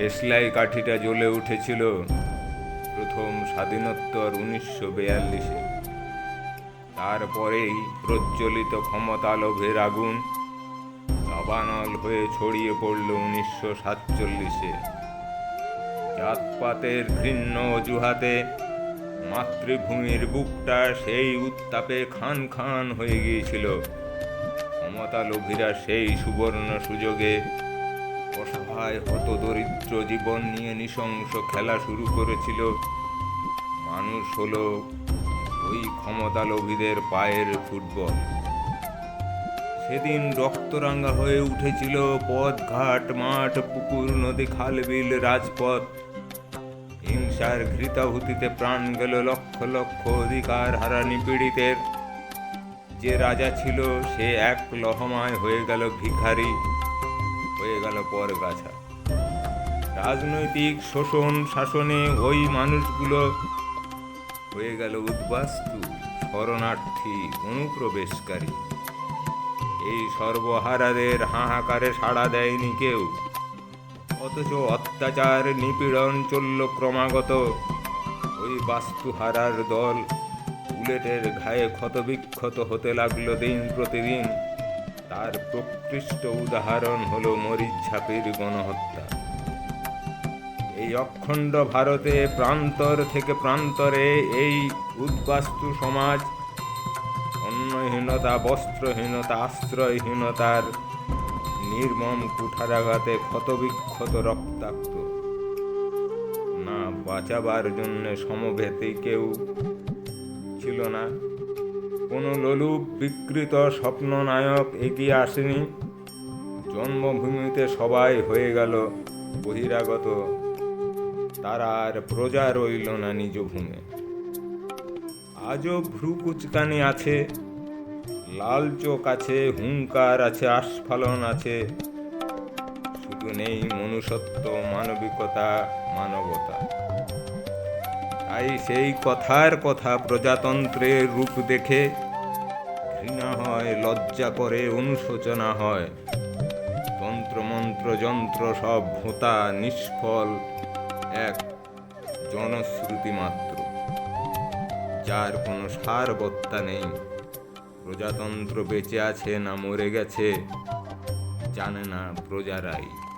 দেশলাই কাঠিটা জ্বলে উঠেছিল প্রথম স্বাধীনোত্তর উনিশশো বিয়াল্লিশে। তারপরেই প্রজ্বলিত ক্ষমতা লোভের আগুন দাবানল হয়ে ছড়িয়ে পড়ল উনিশশো সাতচল্লিশে। জাতপাতের ঘৃণ্য অজুহাতে মাতৃভূমির বুকটা সেই উত্তাপে খান খান হয়ে গিয়েছিল। ক্ষমতা লোভীরা সেই সুবর্ণ সুযোগে অসহায় হত দরিদ্র জীবন নিয়ে নৃশংস খেলা শুরু করেছিল। মানুষ হলো ওই ক্ষমতা লোভীদের পায়ের ফুটবল। সেদিন রক্তরাঙ্গা হয়ে উঠেছিল পথ, ঘাট, মাঠ, পুকুর, নদী, খাল, বিল, রাজপথ। হিংসার ঘৃতাহুতিতে প্রাণ গেল লক্ষ লক্ষ অধিকার হারা নিপীড়িতের যে রাজা ছিল সে এক লহমায় হয়ে গেল ভিখারি। হয়ে গেল পরগাছা রাজনৈতিক শোষণ শাসনে ওই মানুষগুলো হয়ে গেল উদ্বাস্তু, শরণার্থী, অনুপ্রবেশকারী। এই সর্বহারাদের হাহাকারে সাড়া দেয়নি কেউ। অথচ অত্যাচার, নিপীড়ন চলল ক্রমাগত। ওই বাস্তুহারার দল বুলেটের ঘায়ে ক্ষতবিক্ষত হতে লাগল দিন প্রতিদিন। তার প্রকৃষ্ট উদাহরণ হলো মরিচ্ছাপির গণহত্যা। এই অখণ্ড ভারতে প্রান্তর থেকে প্রান্তরে এই উদ্বাস্তু সমাজ অন্নহীনতা, বস্ত্রহীনতা, আশ্রয়হীনতার নির্মম কুঠারাঘাতে ক্ষতবিক্ষত রক্তাক্ত। না বাঁচাবার জন্য সমভেতে কেউ ছিল না। কোনো লোলুপ বিকৃত স্বপ্ন নায়ক এগিয়ে আসেনি। জন্মভূমিতে সবাই হয়ে গেল বহিরাগত। তার আর প্রজা রইল না নিজ ভূমে। আজও ভ্রু কুচকানি আছে, লাল চোখ আছে, হুঙ্কার আছে, আস্ফালন আছে। শুধু নেই মনুষ্যত্ব, মানবিকতা, মানবতা। তাই সেই কথার কথা প্রজাতন্ত্রের রূপ দেখে ঘৃণা হয়, লজ্জা করে, অনুশোচনা হয়। তন্ত্রমন্ত্র, যন্ত্র সব ভোতা, নিষ্ফল, এক জনশ্রুতি মাত্র। যার কোনো সারবত্তা নেই। প্রজাতন্ত্র বেঁচে আছে না মরে গেছে, জানে না প্রজারাই।